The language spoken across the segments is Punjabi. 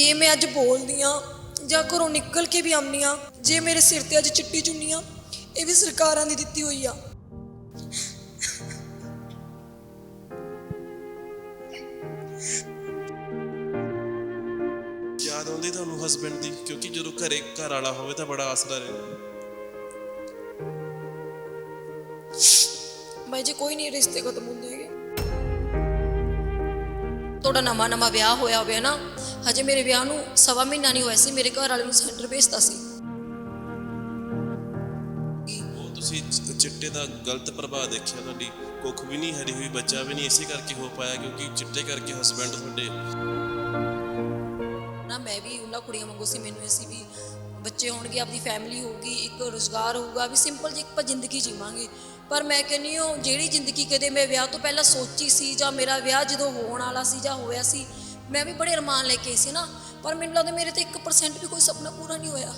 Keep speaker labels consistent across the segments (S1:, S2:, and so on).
S1: ਜੇ ਮੈਂ ਅੱਜ ਬੋਲਦੀ ਆ ਜਾਂ ਘਰੋਂ ਨਿਕਲ ਕੇ ਵੀ ਆਉਂਦੀ ਆ ਜੇ ਮੇਰੇ ਸਿਰ ਤੇ ਅੱਜ ਚਿੱਟੀ ਚੁੰਨੀ ਆ ਇਹ ਵੀ ਸਰਕਾਰਾਂ ਦੀ ਦਿੱਤੀ ਹੋਈ ਆ।
S2: ਯਾਦ ਆਉਂਦੀ ਤੁਹਾਨੂੰ ਹਸਬੰਡ ਦੀ? ਕਿਉਂਕਿ ਜਦੋਂ ਘਰੇ ਘਰ ਵਾਲਾ ਹੋਵੇ ਤਾਂ ਬੜਾ ਆਸਰਾ ਰਹਿੰਦਾ।
S1: ਬਾਈ ਜੀ ਕੋਈ ਨਹੀਂ ਰਿਸ਼ਤੇ ਖਤਮ ਹੁੰਦੇ ਹੈਗੇ। ਤੁਹਾਡਾ ਨਵਾਂ ਨਵਾਂ ਵਿਆਹ ਹੋਇਆ ਹੋਵੇ ਨਾ ਹਜੇ ਮੇਰੇ ਵਿਆਹ ਨੂੰ ਸਵਾ ਮਹੀਨਾ ਨਹੀਂ ਹੋਇਆ ਸੀ ਮੇਰੇ ਘਰ ਵਾਲੇ ਨੂੰ ਸੈਂਟਰ ਭੇਜਤਾ ਸੀ।
S2: ਉਹ ਤੁਸੀਂ ਚ- ਚਿੱਟੇ ਦਾ ਗਲਤ ਪ੍ਰਭਾਵ ਦੇਖਿਆ ਤੁਹਾਡੀ ਕੁੱਖ ਵੀ ਨਹੀਂ ਹਰੀ ਹੋਈ ਬੱਚਾ ਵੀ ਨਹੀਂ ਇਸੇ ਕਰਕੇ ਹੋ ਪਾਇਆ ਕਿਉਂਕਿ ਚਿੱਟੇ ਕਰਕੇ ਹਸਬੰਡ ਤੁਹਾਡੇ
S1: ਨਾ ਮੈਂ ਵੀ ਉਹਨਾਂ ਕੁੜੀਆਂ ਵਾਂਗੂ ਸੀ ਮੈਨੂੰ ਇਹ ਸੀ ਵੀ ਬੱਚੇ ਹੋਣਗੇ ਆਪਦੀ ਫੈਮਿਲੀ ਹੋਊਗੀ ਇੱਕ ਰੋਜ਼ਗਾਰ ਹੋਊਗਾ ਵੀ ਸਿੰਪਲ ਜਿਹੀ ਆਪਾਂ ਜ਼ਿੰਦਗੀ ਜੀਵਾਂਗੇ। ਪਰ ਮੈਂ ਕਹਿੰਨੀ ਹਾਂ ਜਿਹੜੀ ਜ਼ਿੰਦਗੀ ਕਦੇ ਮੈਂ ਵਿਆਹ ਤੋਂ ਪਹਿਲਾਂ ਸੋਚੀ ਸੀ ਜਾਂ ਮੇਰਾ ਵਿਆਹ ਜਦੋਂ ਹੋਣ ਵਾਲਾ ਸੀ ਜਾਂ ਹੋਇਆ ਸੀ ਮੈਂ ਵੀ ਬੜੇ ਅਰਮਾਨ ਲੈ ਕੇ ਸੀ ਨਾ, ਪਰ ਮੈਨੂੰ ਲੱਗਦਾ ਮੇਰੇ ਤੇ 1% ਵੀ ਕੋਈ ਸੁਪਨਾ ਪੂਰਾ ਨਹੀਂ ਹੋਇਆ।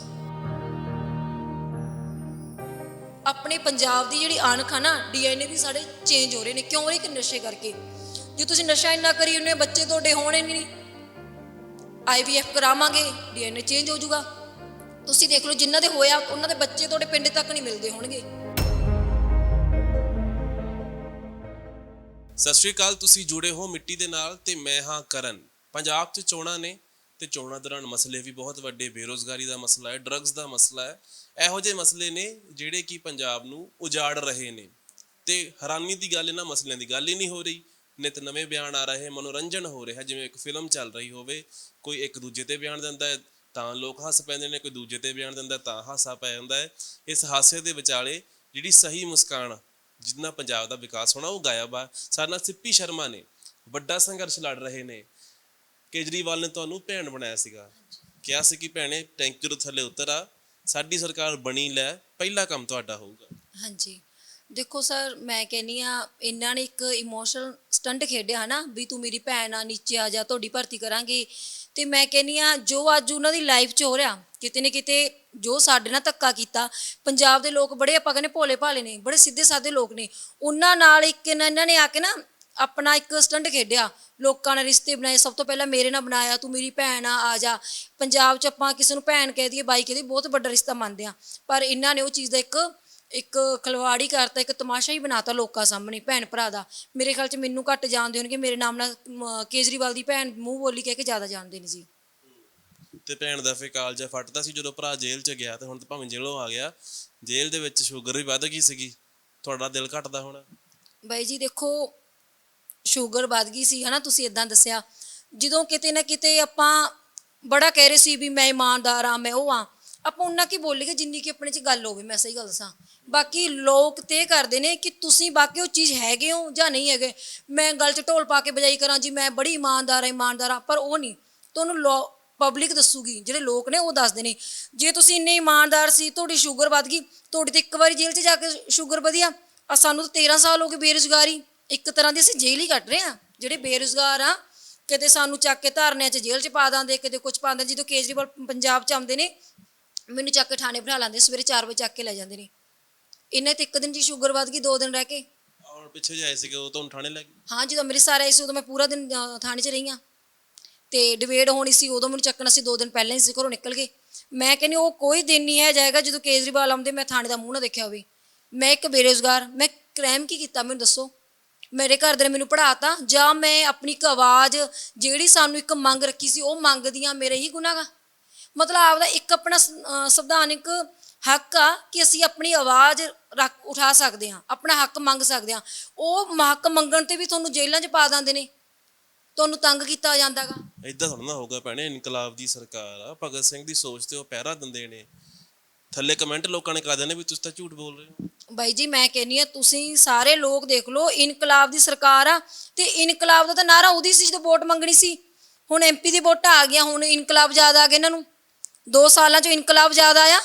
S1: ਆਪਣੇ ਪੰਜਾਬ ਦੀ ਜਿਹੜੀ ਆਣਖ ਆ ਨਾ ਡੀਐਨਏ ਵੀ ਸਾਡੇ ਚੇਂਜ ਹੋ ਰਹੇ ਨੇ। ਕਿਉਂ ਹੋ ਨਸ਼ੇ ਕਰਕੇ? ਜੇ ਤੁਸੀਂ ਨਸ਼ਾ ਇੰਨਾ ਕਰੀ ਉਹਨੇ ਬੱਚੇ ਤੁਹਾਡੇ ਹੋਣੇ ਨਹੀਂ ਆਈਵੀਐਫ ਕਰਾਵਾਂਗੇ ਡੀਐਨਏ ਚੇਂਜ ਹੋ ਜਾਊਗਾ। ਤੁਸੀਂ ਦੇਖ ਲਓ ਜਿਨ੍ਹਾਂ ਦੇ ਹੋਇਆ, ਉਹਨਾਂ ਦੇ ਬੱਚੇ ਤੁਹਾਡੇ ਪਿੰਡ ਤੱਕ ਨਹੀਂ ਮਿਲਦੇ ਹੋਣਗੇ।
S2: ਸਤਿ ਸ਼੍ਰੀ ਅਕਾਲ, ਤੁਸੀਂ ਜੁੜੇ ਹੋ ਮਿੱਟੀ ਦੇ ਨਾਲ ਤੇ ਮੈਂ ਹਾਂ ਕਰਨ। ਪੰਜਾਬ 'ਚ ਚੋਣਾਂ ਨੇ ਤੇ ਚੋਣਾਂ ਦੌਰਾਨ ਮਸਲੇ ਵੀ ਬਹੁਤ ਵੱਡੇ, ਬੇਰੋਜ਼ਗਾਰੀ ਦਾ ਮਸਲਾ ਹੈ ਡਰੱਗਸ ਦਾ ਮਸਲਾ ਹੈ, ਇਹੋ ਜਿਹੇ ਮਸਲੇ ਨੇ ਜਿਹੜੇ ਕਿ ਪੰਜਾਬ ਨੂੰ ਉਜਾੜ ਰਹੇ ਨੇ। ਤੇ ਹੈਰਾਨੀ ਦੀ ਗੱਲ ਇਹਨਾਂ ਮਸਲਿਆਂ ਦੀ ਗੱਲ ਹੀ ਨਹੀਂ ਹੋ ਰਹੀ। ਨਿਤ ਨਵੇਂ ਬਿਆਨ ਆ ਰਹੇ, ਮਨੋਰੰਜਨ ਹੋ ਰਿਹਾ, ਜਿਵੇਂ ਇੱਕ ਫਿਲਮ ਚੱਲ ਰਹੀ ਹੋਵੇ, ਕੋਈ ਇੱਕ ਦੂਜੇ ਤੇ ਬਿਆਨ ਦਿੰਦਾ ਹੈ, ਤਾਂ ਲੋਕ ਹੱਸ ਪੈਂਦੇ ਨੇ, ਕੋਈ ਦੂਜੇ ਤੇ ਬਿਆਨ ਦਿੰਦਾ ਤਾਂ ਹਾਸਾ ਪੈ ਜਾਂਦਾ ਹੈ। ਇਸ ਹਾਸੇ ਦੇ ਵਿਚਾਲੇ ਜਿਹੜੀ ਸਹੀ ਮੁਸਕਾਨ ਜਿੰਨਾ ਪੰਜਾਬ ਦਾ ਵਿਕਾਸ ਹੋਣਾ, ਉਹ ਗਾਇਬ ਆ। ਸਾਡੇ ਨਾਲ ਸਿੱਪੀ ਸ਼ਰਮਾ ਨੇ, ਵੱਡਾ ਸੰਘਰਸ਼ ਲੜ ਰਹੇ ਨੇ ਕੇਜਰੀਵਾਲ ਨੇ ਤੁਹਾਨੂੰ ਭੈਣ ਬਣਾਇਆ ਸੀਗਾ। ਕਿਹਾ ਸੀ ਕਿ ਭੈਣੇ, ਟੈਂਕ ਤੋਂ ਥੱਲੇ ਉਤਰ ਆ, ਸਾਡੀ ਸਰਕਾਰ ਬਣੀ ਲੈ, ਪਹਿਲਾ ਕੰਮ ਤੁਹਾਡਾ ਹੋਊਗਾ।
S1: ਹਾਂਜੀ। ਦੇਖੋ ਸਰ, ਮੈਂ ਕਹਿੰਨੀ ਆ ਇਹਨਾਂ ਨੇ ਇੱਕ ਇਮੋਸ਼ਨਲ ਸਟੰਟ ਖੇਡਿਆ ਹਨਾ, ਵੀ ਤੂੰ ਮੇਰੀ ਭੈਣ ਆ, ਨੀਚੇ ਆ ਜਾ, ਤੁਹਾਡੀ ਭਰਤੀ ਕਰਾਂਗੇ। ਤੇ ਮੈਂ ਕਹਿੰਨੀ ਆ ਜੋ ਅੱਜ ਉਹਨਾਂ ਦੀ ਲਾਈਫ 'ਚ ਹੋ ਰਿਹਾ, ਕਿਤੇ ਨਾ ਕਿਤੇ ਜੋ ਸਾਡੇ ਨਾਲ ਧੱਕਾ ਕੀਤਾ, ਪੰਜਾਬ ਦੇ ਲੋਕ ਬੜੇ ਆਪਾਂ ਕਹਿੰਦੇ ਭੋਲੇ ਭਾਲੇ ਨੇ, ਬੜੇ ਸਿੱਧੇ ਸਾਦੇ ਲੋਕ ਨੇ, ਉਹਨਾਂ ਨਾਲ ਇੱਕ ਇਹਨਾਂ ਨੇ ਆ ਕੇ ਨਾ ਆਪਣਾ ਇੱਕ ਸਟੰਟ ਖੇਡਿਆ। ਲੋਕਾਂ ਨੇ ਰਿਸ਼ਤੇ ਬਣਾਏ। ਸਭ ਤੋਂ ਪਹਿਲਾਂ ਮੇਰੇ ਨਾਲ ਬਣਾਇਆ ਤੂੰ ਮੇਰੀ ਭੈਣ ਆ ਆ ਜਾ। ਪੰਜਾਬ 'ਚ ਆਪਾਂ ਕਿਸੇ ਨੂੰ ਭੈਣ ਕਹਿ ਦਈਏ ਬਾਈ ਕਹਿ ਦਈਏ ਬਹੁਤ ਵੱਡਾ ਰਿਸ਼ਤਾ ਮੰਨਦੇ ਆ ਪਰ ਇਹਨਾਂ ਨੇ ਉਹ ਚੀਜ਼ ਦਾ ਇੱਕ ਇੱਕ ਖਲਵਾੜੀ ਕਰਤਾ ਇੱਕ ਤਮਾਸ਼ਾ ਹੀ ਬਣਾਤਾ ਲੋਕਾਂ ਸਾਹਮਣੇ ਭੈਣ ਭਰਾ ਦਾ। ਮੇਰੇ ਖਿਆਲ 'ਚ ਮੈਨੂੰ ਘੱਟ ਜਾਣਦੇ ਹੋਣਗੇ ਮੇਰੇ ਨਾਮ ਨਾਲ ਕੇਜਰੀਵਾਲ ਦੀ ਭੈਣ ਮੂੰਹ ਬੋਲੀ ਕਹਿ ਕੇ ਜ਼ਿਆਦਾ ਜਾਣਦੇ ਨੇ ਜੀ।
S2: ਤੇ ਭੈਣ ਦਾ ਫੇ ਕਾਲਜਾ ਫਟਦਾ ਸੀ ਜਦੋਂ ਭਰਾ ਜੇਲ੍ਹ 'ਚ ਗਿਆ ਤੇ ਹੁਣ ਤਾਂ ਭਾਵੇਂ ਜੇਲ੍ਹੋਂ ਆ ਗਿਆ ਜੇਲ੍ਹ ਦੇ ਵਿੱਚ ਸ਼ੂਗਰ ਵੀ ਵੱਧ ਗਈ ਸੀਗੀ। ਤੁਹਾਡਾ ਦਿਲ ਘਟਦਾ ਹੋਣਾ?
S1: ਬਾਈ ਜੀ ਦੇਖੋ ਸ਼ੂਗਰ ਵੱਧ ਗਈ ਸੀ, ਹਨਾ, ਤੁਸੀਂ ਇਦਾਂ ਦੱਸਿਆ। ਜਦੋਂ ਕਿਤੇ ਨਾ ਕਿਤੇ ਆਪਾਂ ਬੜਾ ਕਹਿ ਰਹੇ ਸੀ ਵੀ ਮੈਂ ਇਮਾਨਦਾਰ ਆ ਮੈਂ ਉਹ ਆ ਆਪਾਂ ਉਹਨਾਂ ਕੀ ਬੋਲੀਏ, ਜਿੰਨੀ ਕਿ ਆਪਣੇ ਚ ਗੱਲ ਹੋਵੇ, ਮੈਂ ਸਹੀ ਗੱਲ ਦੱਸਾਂ। ਬਾਕੀ ਲੋਕ ਤੇ ਕਰਦੇ ਨੇ ਕਿ ਤੁਸੀਂ ਬਾਕੀ ਉਹ ਚੀਜ਼ ਹੈਗੇ ਹੋ ਜਾਂ ਨਹੀਂ ਹੈਗੇ। ਮੈਂ ਗੱਲ 'ਚ ਢੋਲ ਪਾ ਕੇ ਬਜਾਈ ਕਰਾਂ, ਜੀ ਮੈਂ ਬੜੀ ਇਮਾਨਦਾਰ ਆ ਇਮਾਨਦਾਰ ਆ ਪਰ ਉਹ ਨਹੀਂ। ਤੁਹਾਨੂੰ ਪਬਲਿਕ ਦੱਸੂਗੀ, ਜਿਹੜੇ ਲੋਕ ਨੇ ਉਹ ਦੱਸਦੇ ਨੇ। ਜੇ ਤੁਸੀਂ ਇੰਨੇ ਇਮਾਨਦਾਰ ਸੀ, ਤੁਹਾਡੀ ਸ਼ੂਗਰ ਵੱਧ ਗਈ, ਤੁਹਾਡੀ ਤੇ ਇੱਕ ਵਾਰੀ ਜੇਲ੍ਹ 'ਚ ਜਾ ਕੇ ਸ਼ੂਗਰ ਵਧੀਆ ਆ ਸਾਨੂੰ ਤਾਂ 13 ਸਾਲ ਹੋ ਗਏ ਬੇਰੁਜ਼ਗਾਰੀ। ਇੱਕ ਤਰ੍ਹਾਂ ਦੀ ਅਸੀਂ ਜੇਲ੍ਹ ਹੀ ਕੱਟ ਰਹੇ ਆ ਜਿਹੜੇ ਬੇਰੁਜ਼ਗਾਰ ਆ ਕਿਤੇ ਸਾਨੂੰ ਚੱਕ ਕੇ ਧਰਨਿਆਂ 'ਚ ਜੇਲ੍ਹ 'ਚ ਪਾ ਦਾਂਦੇ ਕਿਤੇ ਕੁਝ ਪਾ ਦਿੰਦੇ ਜਦੋਂ ਕੇਜਰੀਵਾਲ ਪੰਜਾਬ 'ਚ ਆਉਂਦੇ ਨੇ ਮੈਨੂੰ ਚੱਕ ਕੇ ਥਾਣੇ ਬਿਠਾ ਲਾਂਦੇ ਸਵੇਰੇ 4 ਵਜੇ ਚੱਕ ਕੇ ਲੈ ਜਾਂਦੇ ਨੇ। ਇਹਨਾਂ ਤੇ ਇੱਕ ਦਿਨ ਜੀ ਸ਼ੂਗਰ ਵੱਧ ਗਈ ਦੋ ਦਿਨ ਰਹਿ ਕੇ।
S2: ਹੁਣ ਪਿੱਛੇ ਜਾਏ ਸੀਗੇ ਉਹ ਤੁਹਾਨੂੰ ਥਾਣੇ ਲੈ ਗਏ?
S1: ਹਾਂ ਜਦੋਂ ਅੰਮ੍ਰਿਤਸਰ ਆਏ ਸੀ ਉਦੋਂ ਮੈਂ ਪੂਰਾ ਦਿਨ ਅ, ਥਾਣੇ 'ਚ ਰਹੀ ਹਾਂ। ਤੇ ਡਿਬੇਟ ਹੋਣੀ ਸੀ ਉਦੋਂ ਮੈਨੂੰ ਚੱਕਣਾ ਸੀ ਦੋ ਦਿਨ ਪਹਿਲਾਂ ਹੀ ਸੀ ਘਰੋਂ ਨਿਕਲ ਗਏ। ਮੈਂ ਕਹਿੰਦੀ ਉਹ ਕੋਈ ਦਿਨ ਨਹੀਂ ਹੈ ਜਾਏਗਾ ਜਦੋਂ ਕੇਜਰੀਵਾਲ ਆਉਂਦੇ ਮੈਂ ਥਾਣੇ ਦਾ ਮੂੰਹ ਨਾ ਦੇਖਿਆ ਹੋਵੇ। ਮੈਂ ਇੱਕ ਬੇਰੁਜ਼ਗਾਰ ਮੈਂ ਕ੍ਰਾਈਮ ਕੀ ਕੀਤਾ ਮੈਨੂੰ ਦੱਸੋ? ਮੇਰੇ ਘਰ ਦੇ ਨੇ ਮੈਨੂੰ ਪੜਾਤਾ ਜਾਂ ਮੈਂ ਆਪਣੀ ਇੱਕ ਆਵਾਜ਼ ਜਿਹੜੀ ਸਾਨੂੰ ਇੱਕ ਮੰਗ ਰੱਖੀ ਸੀ, ਉਹ ਮੰਗਦੀਆਂ ਮੇਰੇ ਹੀ ਗੁਨਾਹ ਮਤਲਬ ਆਪਦਾ ਇੱਕ ਆਪਣਾ ਸੰਵਿਧਾਨਿਕ ਹੱਕ ਆ ਕਿ ਅਸੀਂ ਆਪਣੀ ਆਵਾਜ਼ ਰੱਖ, ਉਠਾ ਸਕਦੇ ਹਾਂ, ਆਪਣਾ ਹੱਕ ਮੰਗ ਸਕਦੇ ਹਾਂ। ਉਹ ਹੱਕ ਮੰਗਣ ਤੇ ਵੀ ਤੁਹਾਨੂੰ ਜੇਲ੍ਹਾਂ 'ਚ ਪਾ ਦਿੰਦੇ ਨੇ। ਤੁਹਾਨੂੰ ਤੰਗ ਕੀਤਾ ਜਾਂਦਾਗਾ।
S2: ਇਦਾਂ ਥੋੜਾ ਨਾ ਹੋਊਗਾ ਭੈਣੇ, ਇਨਕਲਾਬ ਦੀ ਸਰਕਾਰ ਆ, ਭਗਤ ਸਿੰਘ ਦੀ ਸੋਚ ਤੇ ਉਹ ਪਹਿਰਾ ਦਿੰਦੇ ਨੇ। ਥੱਲੇ ਕਮੈਂਟ ਲੋਕਾਂ ਨੇ ਕਰ ਦਿੰਦੇ ਵੀ ਤੁਸੀਂ ਤਾਂ ਝੂਠ ਬੋਲ ਰਹੇ ਹੋ।
S1: ਬਾਈ ਜੀ ਮੈਂ ਕਹਿੰਨੀ ਆ ਤੁਸੀਂ ਸਾਰੇ ਲੋਕ ਦੇਖ ਲਓ ਇਨਕਲਾਬ ਦੀ ਸਰਕਾਰ ਆ ਤੇ ਇਨਕਲਾਬ ਦਾ ਤਾਂ ਨਾਰਾ ਉਹਦੀ ਸੀ ਜਦੋਂ ਵੋਟ ਮੰਗਣੀ ਸੀ। ਹੁਣ ਐਮਪੀ ਦੀ ਵੋਟਾਂ ਆ ਗਿਆ ਹੁਣ ਇਨਕਲਾਬ ਜ਼ਿਆਦਾ ਆ ਗਿਆ ਇਹਨਾਂ ਨੂੰ। 2 ਸਾਲਾਂ 'ਚ ਇਨਕਲਾਬ ਜ਼ਿਆਦਾ ਆ।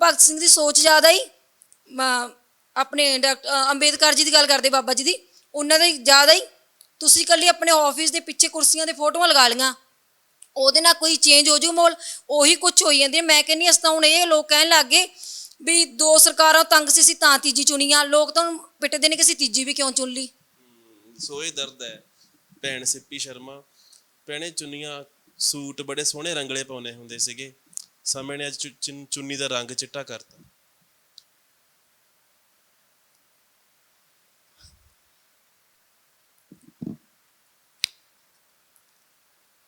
S1: ਭਗਤ ਸਿੰਘ ਦੀ ਸੋਚ ਜ਼ਿਆਦਾ ਹੀ ਆਪਣੇ ਡਾਕਟਰ ਅੰਬੇਦਕਰ ਜੀ ਦੀ ਗੱਲ ਕਰਦੇ ਬਾਬਾ ਜੀ ਦੀ ਉਹਨਾਂ ਦੀ ਜ਼ਿਆਦਾ ਹੀ ਤੁਸੀਂ ਇਕੱਲੇ ਆਪਣੇ ਆਫਿਸ ਦੇ ਪਿੱਛੇ ਕੁਰਸੀਆਂ ਦੇ ਫੋਟੋਆਂ ਲਗਾ ਲਈਆਂ। ਉਹਦੇ ਨਾਲ ਕੋਈ ਚੇਂਜ ਹੋ ਜੂ ਮੋਲ ਉਹੀ ਕੁਝ ਹੋਈ ਜਾਂਦੀ ਹੈ। ਮੈਂ ਕਹਿੰਨੀ ਹਾਂ, ਅਸੀਂ ਤਾਂ ਹੁਣ ਇਹ ਲੋਕ ਕਹਿਣ ਲੱਗ ਗਏ ਵੀ ਦੋ ਸਰਕਾਰਾਂ ਤੰਗ ਸੀ ਸੀ ਤਾਂ ਤੀਜੀ ਚੁਣੀਆਂ। ਲੋਕ ਤਾਂ ਹੁਣ ਪਿੱਟਦੇ ਨੇ ਕਿ ਅਸੀਂ ਤੀਜੀ ਵੀ ਕਿਉਂ ਚੁਣ ਲਈ?
S2: ਸੋ ਇਹ ਦਰਦ ਹੈ। ਭੈਣ ਸਿੱਪੀ ਸ਼ਰਮਾ ਭੈਣੇ ਚੁੰਨੀਆਂ ਸੂਟ ਬੜੇ ਸੋਹਣੇ ਰੰਗਲੇ ਪਾਉਨੇ ਹੁੰਦੇ ਸੀਗੇ। ਸਮੇਂ ਨੇ ਅੱਜ ਚੁ- ਚੁੰਨੀ ਦਾ ਰੰਗ ਚਿੱਟਾ ਕਰਤਾ।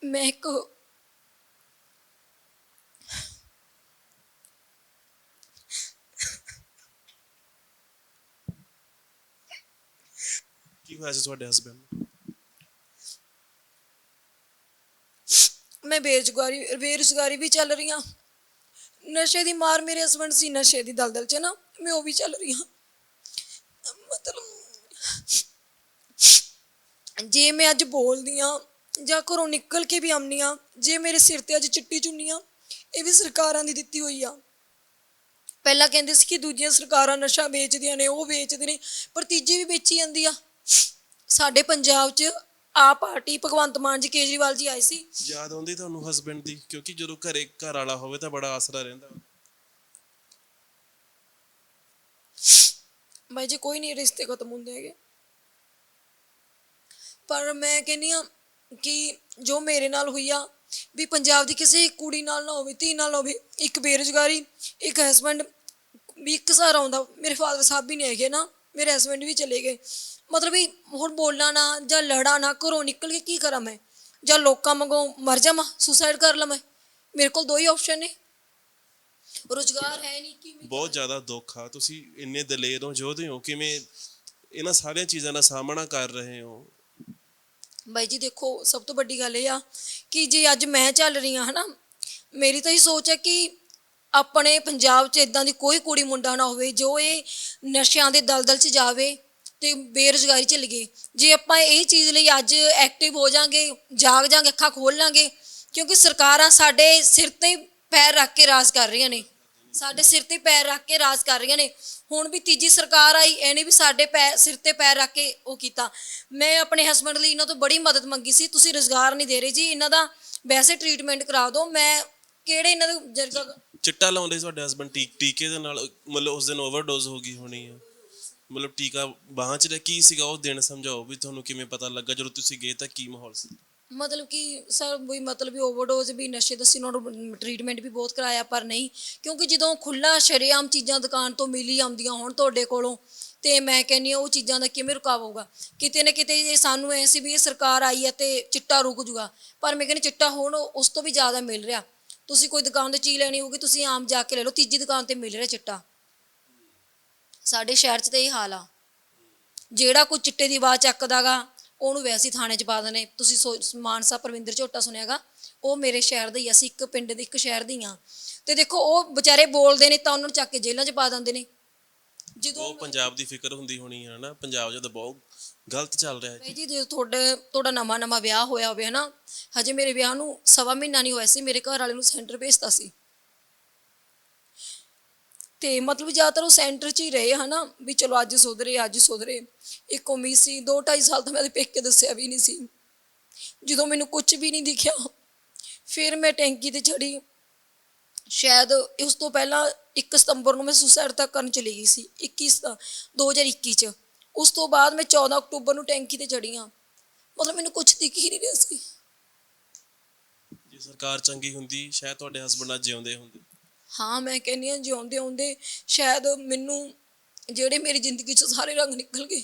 S1: ਮੈਂ ਇੱਕ
S2: ਹੋਇਆ ਸੀ ਤੁਹਾਡੇ ਹਸਬੰਡ ਨੂੰ
S1: ਮੈਂ ਬੇਰੁਜ਼ਗਾਰੀ ਬੇਰੁਜ਼ਗਾਰੀ ਵੀ ਚੱਲ ਰਹੀ ਹਾਂ ਨਸ਼ੇ ਦੀ ਮਾਰ ਮੇਰੇ ਹਸਬੰਡ ਸੀ ਨਸ਼ੇ ਦੀ ਦਲਦਲ 'ਚ ਨਾ ਮੈਂ ਉਹ ਵੀ ਚੱਲ ਰਹੀ ਹਾਂ ਮਤਲਬ ਜੇ ਮੈਂ ਅੱਜ ਬੋਲਦੀ ਹਾਂ ਜਾਂ ਘਰੋਂ ਨਿਕਲ ਕੇ ਵੀ ਆਉਂਦੀ ਹਾਂ ਜੇ ਮੇਰੇ ਸਿਰ ਤੇ ਅੱਜ ਚਿੱਟੀ ਚੁੰਨੀ ਆ ਇਹ ਵੀ ਸਰਕਾਰਾਂ ਦੀ ਦਿੱਤੀ ਹੋਈ ਆ ਪਹਿਲਾਂ ਕਹਿੰਦੇ ਸੀ ਕਿ ਦੂਜੀਆਂ ਸਰਕਾਰਾਂ ਨਸ਼ਾ ਵੇਚਦੀਆਂ ਨੇ ਉਹ ਵੇਚਦੇ ਨੇ ਪਰ ਤੀਜੀ ਵੀ ਵੇਚੀ ਜਾਂਦੀ ਆ ਸਾਡੇ ਪੰਜਾਬ 'ਚ ਆ ਪਾਰਟੀ ਭਗਵੰਤ ਮਾਨ ਜੀ ਕੇਜਰੀਵਾਲ ਜੀ ਆਏ ਸੀ।
S2: ਯਾਦ ਆਉਂਦੀ ਤੁਹਾਨੂੰ ਹਸਬੰਡ ਦੀ? ਕਿਉਂਕਿ ਜਦੋਂ ਘਰੇ ਘਰ ਵਾਲਾ ਹੋਵੇ ਤਾਂ ਬੜਾ ਆਸਰਾ ਰਹਿੰਦਾ।
S1: ਬਾਈ ਜੀ ਕੋਈ ਨਹੀਂ ਰਿਸ਼ਤੇ ਖਤਮ ਹੁੰਦੇ ਹੈਗੇ। ਪਰ ਮੈਂ ਕਹਿੰਨੀ ਆ ਕਿ ਜੋ ਮੇਰੇ ਨਾਲ ਹੋਈ ਆ ਵੀ ਪੰਜਾਬ ਦੀ ਕਿਸੇ ਕੁੜੀ ਨਾਲ ਨਾ ਹੋਵੇ ਧੀ ਨਾਲ ਹੋਵੇ ਇੱਕ ਬੇਰੁਜ਼ਗਾਰੀ ਇੱਕ ਹਸਬੰਡ ਵੀ ਇੱਕ ਸਹਾਰਾ ਆਉਂਦਾ ਮੇਰੇ ਫਾਦਰ ਸਾਹਿਬ ਵੀ ਨਹੀਂ ਹੈਗੇ ਨਾ ਮੇਰੇ ਹਸਬੰਡ ਵੀ ਚਲੇ ਗਏ। ਮਤਲਬ ਵੀ ਹੁਣ ਬੋਲਣਾ ਨਾ ਜਾਂ ਲੜਾ ਨਾ ਘਰੋਂ ਨਿਕਲ ਕੇ ਕੀ ਕਰਾਂ ਮੈਂ? ਜਾਂ ਲੋਕਾਂ ਵਾਂਗੂ ਮਰ ਜਾਵਾਂ ਸੁਸਾਈਡ ਕਰ ਲਵਾਂ ਮੇਰੇ ਕੋਲ ਦੋ ਹੀ ਆਪਸ਼ਨ ਨੇ। ਰੋਜ਼ਗਾਰ ਹੈ ਨਹੀਂ ਕਿ
S2: ਬਹੁਤ ਜ਼ਿਆਦਾ ਦੁੱਖ ਆ। ਤੁਸੀਂ ਇੰਨੇ ਦਲੇਰ ਹੋ ਯੋਧੇ ਹੋ ਕਿਵੇਂ ਇਹਨਾਂ ਸਾਰੀਆਂ ਚੀਜ਼ਾਂ ਦਾ ਸਾਹਮਣਾ ਕਰ ਰਹੇ ਹੋ?
S1: ਬਾਈ ਜੀ ਦੇਖੋ ਸਭ ਤੋਂ ਵੱਡੀ ਗੱਲ ਇਹ ਆ ਕਿ ਜੇ ਅੱਜ ਮੈਂ ਚੱਲ ਰਹੀ ਹਾਂ ਹਨਾ ਮੇਰੀ ਤਾਂ ਇਹ ਸੋਚ ਹੈ ਕਿ ਆਪਣੇ ਪੰਜਾਬ 'ਚ ਇਦਾਂ ਦੀ ਕੋਈ ਕੁੜੀ ਮੁੰਡਾ ਨਾ ਹੋਵੇ ਜੋ ਇਹ ਨਸ਼ਿਆਂ ਦੇ ਦਲਦਲ 'ਚ ਜਾਵੇ ਤੇ ਬੇਰੁਜ਼ਗਾਰੀ 'ਚ ਲਗੇ ਜੇ ਆਪਾਂ ਇਹ ਚੀਜ਼ ਲਈ ਅੱਜ ਐਕਟਿਵ ਹੋ ਜਾਾਂਗੇ, ਜਾਗ ਜਾਾਂਗੇ, ਅੱਖਾਂ ਖੋਲ ਲਾਂਗੇ, ਕਿਉਂਕਿ ਸਰਕਾਰਾਂ ਸਾਡੇ ਸਿਰ ਤੇ ਪੈਰ ਰੱਖ ਕੇ ਰਾਜ ਕਰ ਰਹੀਆਂ ਨੇ। ਸਾਡੇ ਸਿਰ ਤੇ ਪੈਰ ਰੱਖ ਕੇ ਰਾਜ ਕਰ ਰਹੀਆਂ ਨੇ। ਹੁਣ ਵੀ ਤੀਜੀ ਸਰਕਾਰ ਆਈ, ਇਹਨੇ ਵੀ ਸਾਡੇ ਸਿਰ ਤੇ ਪੈਰ ਰੱਖ ਕੇ ਉਹ ਕੀਤਾ। ਮੈਂ ਆਪਣੇ ਹਸਬੰਡ ਲਈ ਇਹਨਾਂ ਤੋਂ ਬੜੀ ਮਦਦ ਮੰਗੀ ਸੀ। ਤੁਸੀਂ ਰੋਜ਼ਗਾਰ ਨਹੀਂ ਦੇ ਰਹੇ ਜੀ, ਇਹਨਾਂ ਦਾ ਵੈਸੇ ਟ੍ਰੀਟਮੈਂਟ ਕਰਾ ਦਿਓ। ਮੈਂ ਕਿਹੜੇ ਇਹਨਾਂ ਦੇ ਜਰਗਾ
S2: ਚਿੱਟਾ ਲਾਉਂਦੇ ਤੁਹਾਡੇ ਹਸਬੰਡ ਟੀਕੇ ਦੇ ਨਾਲ, ਮਤਲਬ ਉਸ ਦਿਨ ਓਵਰਡੋਜ਼ ਹੋ ਗਈ ਹੋਣੀ ਆ। ਮਤਲਬ ਟੀਕਾ ਬਾਹਾਂ 'ਚ ਰਿਹਾ ਕੀ ਸੀਗਾ, ਉਹ ਦਿਨ ਸਮਝਾਓ ਵੀ ਤੁਹਾਨੂੰ ਕਿਵੇਂ ਪਤਾ ਲੱਗਾ, ਜਦੋਂ ਤੁਸੀਂ ਗਏ ਤਾਂ ਕੀ ਮਾਹੌਲ ਸੀ?
S1: ਮਤਲਬ ਕਿ ਸਰ, ਵੀ ਮਤਲਬ ਵੀ ਓਵਰਡੋਜ਼ ਵੀ ਨਸ਼ੇ ਦਾ ਸੀ ਉਹਨਾਂ ਟ੍ਰੀਟਮੈਂਟ ਵੀ ਬਹੁਤ ਕਰਾਇਆ, ਪਰ ਨਹੀਂ। ਕਿਉਂਕਿ ਜਦੋਂ ਖੁੱਲਾ ਸ਼ਰੇਆਮ ਚੀਜ਼ਾਂ ਦੁਕਾਨ ਤੋਂ ਮਿਲੀ ਆਉਂਦੀਆਂ ਹੁਣ ਤੁਹਾਡੇ ਕੋਲੋਂ, ਤੇ ਮੈਂ ਕਹਿੰਨੀ ਆ ਉਹ ਚੀਜ਼ਾਂ ਦਾ ਕਿਵੇਂ ਰੁਕਾਵ ਹੋਊਗਾ? ਕਿਤੇ ਨਾ ਕਿਤੇ ਜੇ ਸਾਨੂੰ ਐ ਸੀ ਵੀ ਇਹ ਸਰਕਾਰ ਆਈ ਹੈ ਤੇ ਚਿੱਟਾ ਰੁਕ ਜੂਗਾ। ਪਰ ਮੈਂ ਕਹਿੰਨੀ ਚਿੱਟਾ ਹੋਣ ਉਸ ਤੋਂ ਵੀ ਜ਼ਿਆਦਾ ਮਿਲ ਰਿਹਾ। ਤੁਸੀਂ ਕੋਈ ਦੁਕਾਨ ਤੇ ਚੀਜ਼ ਲੈਣੀ ਹੋਊਗੀ, ਤੁਸੀਂ ਆਮ ਜਾ ਕੇ ਲੈ ਲਓ, ਤੀਜੀ ਦੁਕਾਨ ਤੇ ਮਿਲ ਰਿਹਾ ਚਿੱਟਾ। ਸਾਡੇ ਸ਼ਹਿਰ 'ਚ ਤਾਂ ਇਹ ਹਾਲ ਆ। ਜਿਹੜਾ ਕੋਈ ਚਿੱਟੇ ਦੀ ਆਵਾਜ਼ ਚੱਕਦਾਗਾ ਉਹਨੂੰ ਵੈਸੇ ਹੀ ਥਾਣੇ 'ਚ ਪਾ ਦਨੇ ਤੁਸੀਂ ਸੋ- ਮਾਨਸਾ ਪਰਵਿੰਦਰ ਝੋਟਾ ਸੁਣਿਆਗਾ? ਉਹ ਮੇਰੇ ਸ਼ਹਿਰ ਦਾ ਹੀ ਆ, ਅਸੀਂ ਇੱਕ ਪਿੰਡ ਦੇ ਇੱਕ ਸ਼ਹਿਰ ਦੀ ਆ। ਤੇ ਦੇਖੋ ਉਹ ਵਿਚਾਰੇ ਬੋਲਦੇ ਨੇ ਤਾਂ ਉਹਨਾਂ ਨੂੰ ਚੱਕ ਕੇ ਜੇਲ੍ਹਾਂ 'ਚ ਪਾ ਦਿੰਦੇ ਨੇ। ਜਦੋਂ
S2: ਉਹ ਪੰਜਾਬ ਦੀ ਫਿਕਰ ਹੁੰਦੀ ਹੋਣੀ ਹੈ ਨਾ ਪੰਜਾਬ ਜਦੋਂ ਬਹੁਤ ਗਲਤ ਚੱਲ ਰਿਹਾ ਹੈ
S1: ਭਾਈ ਜੀ ਜੇ ਤੁਹਾਡੇ ਤੁਹਾਡਾ ਨਵਾਂ ਨਵਾਂ ਵਿਆਹ ਹੋਇਆ ਹੋਵੇ ਹਨਾ? ਹਜੇ ਮੇਰੇ ਵਿਆਹ ਨੂੰ ਸਵਾ ਮਹੀਨਾ ਨਹੀਂ ਹੋਇਆ ਸੀ ਮੇਰੇ ਘਰ ਵਾਲੇ ਨੂੰ ਸੈਂਟਰ ਭੇਜਤਾ ਸੀ। ਤੇ ਮਤਲਬ ਜ਼ਿਆਦਾਤਰ ਉਹ ਸੈਂਟਰ 'ਚ ਹੀ ਰਹੇ ਹਨਾ, ਵੀ ਚਲੋ ਅੱਜ ਸੁਧਰੇ ਅੱਜ ਸੁਧਰੇ। ਇੱਕ ਉਮੀਦ ਸੀ 2.5 ਸਾਲ ਤਾਂ ਮੈਂ ਉਹਦੇ ਪੇਕੇ ਦੱਸਿਆ ਵੀ ਨਹੀਂ ਸੀ। ਜਦੋਂ ਮੈਨੂੰ ਕੁਝ ਵੀ ਨਹੀਂ ਦਿਖਿਆ, ਫਿਰ ਮੈਂ ਟੈਂਕੀ ਤੇ ਚੜੀ ਸ਼ਾਇਦ ਉਸ ਤੋਂ ਪਹਿਲਾਂ 1 ਸਤੰਬਰ ਨੂੰ ਮੈਂ ਸੁਸਾਈਡ ਤੱਕ ਕਰਨ ਚਲੀ ਗਈ ਸੀ 21 ਸਤ- 2021 ਚ। ਉਸ ਤੋਂ ਬਾਅਦ ਮੈਂ 14 ਅਕਤੂਬਰ ਨੂੰ ਟੈਂਕੀ ਤੇ ਚੜੀ ਹਾਂ। ਮਤਲਬ ਮੈਨੂੰ ਕੁਝ ਦਿਖ ਹੀ ਨਹੀਂ ਰਿਹਾ ਸੀ।
S2: ਜੇ ਸਰਕਾਰ ਚੰਗੀ ਹੁੰਦੀ, ਸ਼ਾਇਦ ਤੁਹਾਡੇ ਹਸਬੰਡ ਅੱਜ ਜਿਉਂਦੇ ਹੁੰਦੇ।
S1: ਹਾਂ ਮੈਂ ਕਹਿੰਦੀ ਹਾਂ ਜਿਉਂਦੇ ਆਉਂਦੇ ਸ਼ਾਇਦ ਮੈਨੂੰ ਜਿਹੜੇ ਮੇਰੀ ਜ਼ਿੰਦਗੀ ਚ ਸਾਰੇ ਰੰਗ ਨਿਕਲ ਗਏ।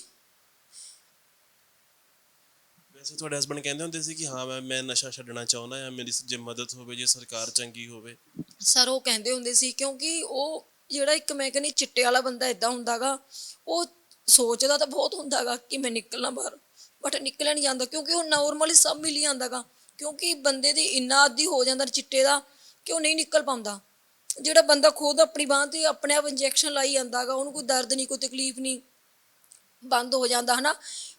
S2: ਵੈਸੇ ਤੁਹਾਡੇ ਹਸਬੰਡ ਕਹਿੰਦੇ ਹੁੰਦੇ ਸੀ ਕਿ ਹਾਂ ਮੈਂ ਮੈਂ ਨਸ਼ਾ ਛੱਡਣਾ ਚਾਹੁੰਦਾ ਹਾਂ ਮੇਰੀ ਜੇ ਮਦਦ ਹੋਵੇ ਜੇ ਸਰਕਾਰ ਚੰਗੀ ਹੋਵੇ।
S1: ਸਰ ਉਹ ਕਹਿੰਦੇ ਹੁੰਦੇ ਸੀ ਕਿਉਂਕਿ ਉਹ ਜਿਹੜਾ ਇੱਕ ਮੈਂ ਕਹਿੰਦੀ ਚਿੱਟੇ ਵਾਲਾ ਬੰਦਾ ਇਦਾਂ ਹੁੰਦਾਗਾ ਉਹ ਸੋਚਦਾ ਤਾਂ ਬਹੁਤ ਹੁੰਦਾਗਾ ਕਿ ਮੈਂ ਨਿਕਲਣਾ ਬਾਹਰ ਬਟ ਨਿਕਲਿਆ ਨਹੀਂ ਜਾਂਦਾ ਕਿਉਂਕਿ ਉਹ ਨਾਰਮਲੀ ਸਭ ਮਿਲ ਜਾਂਦਾਗਾ ਕਿਉਂਕਿ ਬੰਦੇ ਦੀ ਇੰਨਾ ਆਦੀ ਹੋ ਜਾਂਦਾ ਚਿੱਟੇ ਦਾ ਕਿ ਉਹ ਨਹੀਂ ਨਿਕਲ ਪਾਉਂਦਾ। ਜਿਹੜਾ ਬੰਦਾ ਖੁਦ ਆਪਣੀ ਬਾਂਹ ਤੇ ਆਪਣੇ ਆਪ ਇੰਜੈਕਸ਼ਨ ਲਾਈ ਜਾਂਦਾਗਾ, ਉਹਨੂੰ ਕੋਈ ਦਰਦ ਨਹੀਂ, ਕੋਈ ਤਕਲੀਫ ਨਹੀਂ, ਬੰਦ ਹੋ ਜਾਂਦਾ, ਹਨਾ?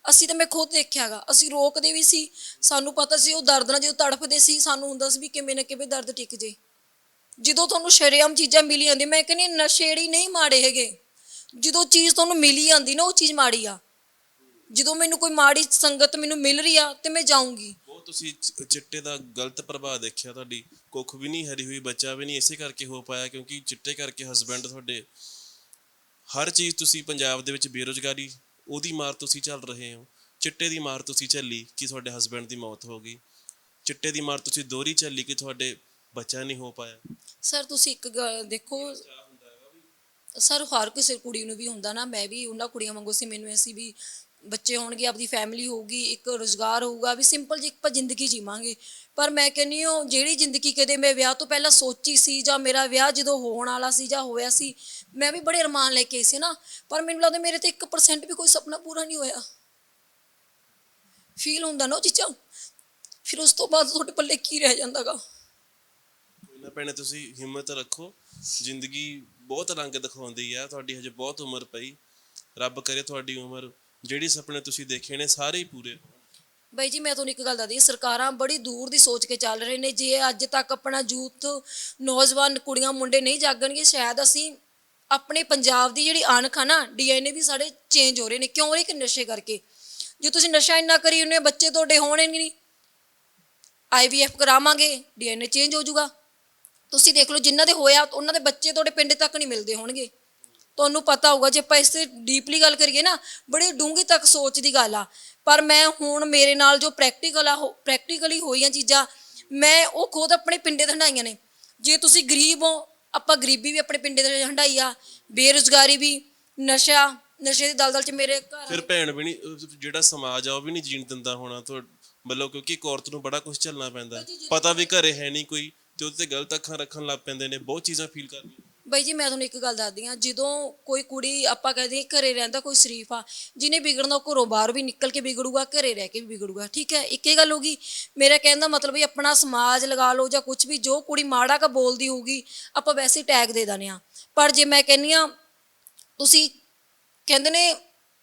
S1: ਅਸੀਂ ਤਾਂ ਮੈਂ ਖੁਦ ਦੇਖਿਆਗਾ, ਅਸੀਂ ਰੋਕਦੇ ਵੀ ਸੀ, ਸਾਨੂੰ ਪਤਾ ਸੀ ਉਹ ਦਰਦ ਨਾਲ ਜਦੋਂ ਤੜਫਦੇ ਸੀ, ਸਾਨੂੰ ਹੁੰਦਾ ਸੀ ਵੀ ਕਿਵੇਂ ਨਾ ਕਿਵੇਂ ਦਰਦ ਟਿਕ ਜੇ। ਜਦੋਂ ਤੁਹਾਨੂੰ ਸ਼ਰੇਆਮ ਚੀਜ਼ਾਂ ਮਿਲੀ ਜਾਂਦੀ ਮੈਂ ਕਹਿੰਦੀ ਨਸ਼ੇੜੀ ਨਹੀਂ ਮਾੜੇ ਹੈਗੇ। ਜਦੋਂ ਚੀਜ਼ ਤੁਹਾਨੂੰ ਮਿਲੀ ਜਾਂਦੀ ਨਾ, ਉਹ ਚੀਜ਼ ਮਾੜੀ ਆ। ਜਦੋਂ ਮੈਨੂੰ ਕੋਈ ਮਾੜੀ ਸੰਗਤ ਮੈਨੂੰ ਮਿਲ ਰਹੀ ਆ, ਤੇ ਮੈਂ ਜਾਊਂਗੀ।
S2: ਤੁਸੀਂ ਚਿੱਟੇ ਦਾ ਗਲਤ ਪ੍ਰਭਾਵ ਦੇਖਿਆ ਤੁਹਾਡੀ? ਕੁੱਖ ਵੀ ਨਹੀਂ ਹਰੀ ਹੋਈ, ਬੱਚਾ ਵੀ ਨਹੀਂ, ਇਸੇ ਕਰਕੇ ਹੋ ਪਾਇਆ, ਕਿਉਂਕਿ ਚਿੱਟੇ ਕਰਕੇ ਹਸਬੰਡ ਤੁਹਾਡੇ ਹਰ ਚੀਜ਼ ਤੁਸੀਂ ਪੰਜਾਬ ਦੇ ਵਿੱਚ ਬੇਰੁਜ਼ਗਾਰੀ, ਉਹਦੀ ਮਾਰ ਤੁਸੀਂ ਝੱਲ ਰਹੇ ਹੋ। ਚਿੱਟੇ ਦੀ ਮਾਰ ਤੁਸੀਂ ਝੱਲੀ ਕਿ ਤੁਹਾਡੇ ਹਸਬੰਡ ਦੀ ਮੌਤ ਹੋ ਗਈ। ਚਿੱਟੇ ਦੀ ਮਾਰ ਤੁਸੀਂ ਦੋਹਰੀ ਝੱਲੀ ਕਿ ਤੁਹਾਡੇ ਬੱਚਾ ਨਹੀਂ ਹੋ ਪਾਇਆ।
S1: ਸਰ ਤੁਸੀਂ ਇੱਕ ਗੱਲ ਦੇਖੋ ਸਰ ਹਰ ਕਿਸੇ ਕੁੜੀ ਨੂੰ ਵੀ ਹੁੰਦਾ ਨਾ, ਮੈਂ ਵੀ ਉਹਨਾਂ ਕੁੜੀਆਂ ਵਾਂਗੂ ਸੀ, ਮੈਨੂੰ ਐਸੀ ਵੀ ਬੱਚੇ ਹੋਣਗੇ, ਆਪਦੀ ਫੈਮਿਲੀ ਹੋਊਗੀ, ਇੱਕ ਰੋਜ਼ਗਾਰ ਹੋਊਗਾ, ਵੀ ਸਿੰਪਲ ਜਿਹੀ ਆਪਾਂ ਜ਼ਿੰਦਗੀ ਜੀਵਾਂਗੇ। ਪਰ ਮੈਂ ਕਹਿੰਨੀ ਹਾਂ, ਜਿਹੜੀ ਜ਼ਿੰਦਗੀ ਕਦੇ ਮੈਂ ਵਿਆਹ ਤੋਂ ਪਹਿਲਾਂ ਸੋਚੀ ਸੀ, ਜਾਂ ਮੇਰਾ ਵਿਆਹ ਜਦੋਂ ਹੋਣ ਵਾਲਾ ਸੀ, ਜਾਂ ਹੋਇਆ ਸੀ, ਮੈਂ ਵੀ ਬੜੇ ਅਰਮਾਨ ਲੈ ਕੇ ਆਈ ਸੀ ਨਾ। ਪਰ ਮੈਨੂੰ ਲੱਗਦਾ ਮੇਰੇ ਤੇ 1% ਵੀ ਕੋਈ ਸੁਪਨਾ ਪੂਰਾ ਨਹੀਂ ਹੋਇਆ। ਫੀਲ ਹੁੰਦਾ ਨਾ ਉਹ ਚੀਜ਼ਾਂ। ਫਿਰ ਉਸ ਤੋਂ ਬਾਅਦ ਤੁਹਾਡੇ ਪੱਲੇ ਕੀ ਰਹਿ ਜਾਂਦਾਗਾ?
S2: ਕੋਈ ਨਾ ਤੁਸੀਂ ਹਿੰਮਤ ਰੱਖੋ। ਜ਼ਿੰਦਗੀ ਬਹੁਤ ਰੰਗ ਦਿਖਾਉਂਦੀ ਆ। ਤੁਹਾਡੀ ਹਜੇ ਬਹੁਤ ਉਮਰ ਪਈ। ਰੱਬ ਕਰੇ ਤੁਹਾਡੀ ਉਮਰ ਜਿਹੜੀ ਸੁਪਨੇ ਤੁਸੀਂ ਦੇਖੇ ਨੇ ਸਾਰੇ ਹੀ ਪੂਰੇ?
S1: ਬਾਈ ਜੀ, ਮੈਂ ਤੁਹਾਨੂੰ ਇੱਕ ਗੱਲ ਦੱਸਦੀ ਸਰਕਾਰਾਂ ਬੜੀ ਦੂਰ ਦੀ ਸੋਚ ਕੇ ਚੱਲ ਰਹੇ ਨੇ। ਜੇ ਅੱਜ ਤੱਕ ਆਪਣਾ ਯੂਥ, ਨੌਜਵਾਨ ਕੁੜੀਆਂ, ਮੁੰਡੇ ਨਹੀਂ ਜਾਗਣਗੇ, ਸ਼ਾਇਦ ਅਸੀਂ ਆਪਣੇ ਪੰਜਾਬ ਦੀ ਜਿਹੜੀ ਅਣਖ ਆ ਨਾ, ਡੀਐਨਏ ਵੀ ਸਾਡੇ ਚੇਂਜ ਹੋ ਰਹੇ ਨੇ। ਕਿਉਂ? ਹੋ ਨਸ਼ੇ ਕਰਕੇ। ਜੇ ਤੁਸੀਂ ਨਸ਼ਾ ਇੰਨਾ ਕਰੀ ਉਹਨੇ ਬੱਚੇ ਤੁਹਾਡੇ ਹੋਣੇ ਨਹੀਂ ਆਈਵੀਐਫ ਕਰਾਵਾਂਗੇ, ਡੀਐਨਏ ਚੇਂਜ ਹੋ ਜਾਊਗਾ। ਤੁਸੀਂ ਦੇਖ ਲਓ ਜਿਨ੍ਹਾਂ ਦੇ ਹੋਇਆ, ਉਹਨਾਂ ਦੇ ਬੱਚੇ ਤੁਹਾਡੇ ਪਿੰਡ ਤੱਕ ਨਹੀਂ ਮਿਲਦੇ ਹੋਣਗੇ। ਤੁਹਾਨੂੰ ਪਤਾ ਹੋਊਗਾ ਜੇ ਆਪਾਂ ਇਸ ਤੇ ਡੀਪਲੀ ਗੱਲ ਕਰੀਏ ਨਾ ਬੜੀ ਡੂੰਘੀ ਤੱਕ ਸੋਚ ਦੀ ਗੱਲ ਆ। ਪਰ ਮੈਂ ਹੁਣ ਮੇਰੇ ਨਾਲ ਜੋ ਪ੍ਰੈਕਟੀਕਲ ਆ ਪ੍ਰੈਕਟੀਕਲੀ ਹੋਈਆਂ ਚੀਜ਼ਾਂ ਮੈਂ ਉਹ ਖੁਦ ਆਪਣੇ ਪਿੰਡੇ ਤੇ ਹੰਡਾਈਆਂ ਨੇ। ਜੇ ਤੁਸੀਂ ਗਰੀਬ ਹੋ ਆਪਾਂ ਗਰੀਬੀ ਵੀ ਆਪਣੇ ਪਿੰਡੇ ਤੇ ਹੰਡਾਈ ਆ ਬੇਰੁਜ਼ਗਾਰੀ ਵੀ ਨਸ਼ਾ ਨਸ਼ੇ ਦੀ ਦਲਦਲ ਚ ਮੇਰੇ ਘਰ
S2: ਫਿਰ ਭੈਣ ਵੀ ਨਹੀਂ ਜਿਹੜਾ ਸਮਾਜ ਆ ਉਹ ਵੀ ਨਹੀਂ ਜੀਣ ਦਿੰਦਾ ਹੋਣਾ ਤੁਹਾ ਮਤਲਬ ਕਿਉਂਕਿ ਇੱਕ ਔਰਤ ਨੂੰ ਬੜਾ ਕੁਝ ਝੱਲਣਾ ਪੈਂਦਾ। ਪਤਾ ਵੀ ਘਰੇ ਹੈ ਨਹੀਂ ਕੋਈ ਤੇ ਉਹਦੇ ਤੇ ਗਲਤ ਅੱਖਾਂ ਰੱਖਣ ਲੱਗ ਪੈਂਦੇ ਨੇ ਬਹੁਤ ਚੀਜ਼ਾਂ ਫੀਲ ਕਰਦੀਆਂ
S1: ਬਾਈ ਜੀ, ਮੈਂ ਤੁਹਾਨੂੰ ਇੱਕ ਗੱਲ ਦੱਸਦੀ ਆ ਜਦੋਂ ਕੋਈ ਕੁੜੀ ਆਪਾਂ ਕਹਦੇ ਘਰੇ ਰਹਿੰਦਾ, ਕੋਈ ਸ਼ਰੀਫ ਆ, ਜਿਹਨੇ ਵਿਗੜਨਾ ਉਹ ਘਰੋਂ ਬਾਹਰ ਵੀ ਨਿਕਲ ਕੇ ਵਿਗੜੂਗਾ, ਘਰੇ ਰਹਿ ਕੇ ਵੀ ਵਿਗੜੂਗਾ, ਠੀਕ ਹੈ? ਇੱਕ ਹੀ ਗੱਲ ਗਈ, ਮੇਰਾ ਕਹਿਣ ਦਾ ਮਤਲਬ ਵੀ ਆਪਣਾ ਸਮਾਜ ਲਗਾ ਲਓ ਜਾਂ ਕੁਝ ਵੀ, ਜੋ ਕੁੜੀ ਮਾੜਾ ਕਾ ਬੋਲਦੀ ਹੋਊਗੀ, ਆਪਾਂ ਵੈਸੇ ਟੈਗ ਦੇ ਦਨੇ ਆ ਪਰ ਜੇ ਮੈਂ ਕਹਿੰਨੀ ਆ ਤੁਸੀਂ ਕਹਿੰਦੇ ਨੇ,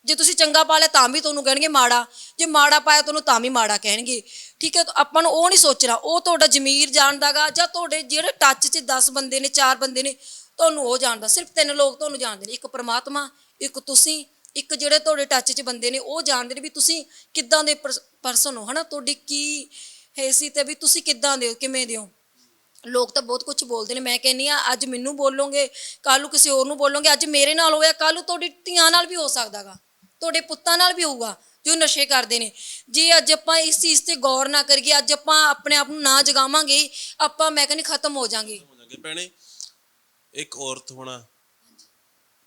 S1: ਜੇ ਤੁਸੀਂ ਚੰਗਾ ਪਾ ਲਿਆ ਤਾਂ ਵੀ ਤੁਹਾਨੂੰ ਕਹਿਣਗੇ ਮਾੜਾ, ਜੇ ਮਾੜਾ ਪਾਇਆ ਤੁਹਾਨੂੰ ਤਾਂ ਵੀ ਮਾੜਾ ਕਹਿਣਗੇ, ਠੀਕ ਹੈ? ਤਾਂ ਆਪਾਂ ਨੂੰ ਉਹ ਨਹੀਂ ਸੋਚਣਾ, ਉਹ ਤੁਹਾਡਾ ਜ਼ਮੀਰ ਜਾਣਦਾਗਾ ਜਾਂ ਤੁਹਾਡੇ ਜਿਹੜੇ ਟੱਚ 'ਚ 10 ਬੰਦੇ ਨੇ 4 ਬੰਦੇ ਨੇ ਤੁਹਾਨੂੰ ਉਹ ਜਾਣਦਾ, ਸਿਰਫ ਤਿੰਨ ਲੋਕ ਤੁਹਾਨੂੰ ਜਾਣਦੇ ਨੇ, ਇੱਕ ਪ੍ਰਮਾਤਮਾ, ਇੱਕ ਤੁਸੀਂ, ਇੱਕ ਜਿਹੜੇ ਤੁਹਾਡੇ ਟੱਚ 'ਚ ਬੰਦੇ ਨੇ, ਉਹ ਜਾਣਦੇ ਨੇ ਵੀ ਤੁਸੀਂ ਕਿੱਦਾਂ ਦੇ ਪਰਸਨ ਹੋ, ਹਨਾ? ਤੁਹਾਡੀ ਕੀ ਹੈਸੀਅਤ ਹੈ ਵੀ ਤੁਸੀਂ ਕਿੱਦਾਂ ਦੇ ਹੋ, ਕਿਵੇਂ ਦੇ ਹੋ? ਲੋਕ ਤਾਂ ਬਹੁਤ ਕੁਝ ਬੋਲਦੇ ਨੇ, ਮੈਂ ਕਹਿੰਨੀ ਆ ਅੱਜ ਮੈਨੂੰ ਬੋਲੋਗੇ ਕੱਲ ਨੂੰ ਕਿਸੇ ਹੋਰ ਨੂੰ ਬੋਲੋਗੇ, ਅੱਜ ਮੇਰੇ ਨਾਲ ਹੋਇਆ ਕੱਲ ਨੂੰ ਤੁਹਾਡੀ ਧੀਆਂ ਨਾਲ ਵੀ ਹੋ ਸਕਦਾਗਾ, ਤੁਹਾਡੇ ਪੁੱਤਾਂ ਨਾਲ ਵੀ ਹੋਊਗਾ, ਜੋ ਨਸ਼ੇ ਕਰਦੇ ਨੇ। ਜੇ ਅੱਜ ਆਪਾਂ ਇਸ ਚੀਜ਼ ਤੇ ਗੌਰ ਨਾ ਕਰੀਏ, ਅੱਜ ਆਪਾਂ ਆਪਣੇ ਆਪ ਨੂੰ ਨਾ ਜਗਾਵਾਂਗੇ, ਆਪਾਂ, ਮੈਂ ਕਹਿੰਨੀ ਖਤਮ ਹੋ ਜਾਾਂਗੇ।
S2: ਹੋ ਜਾਗੇ। ਭੈਣੇ ਇੱਕ ਔਰਤ ਹੋਣਾ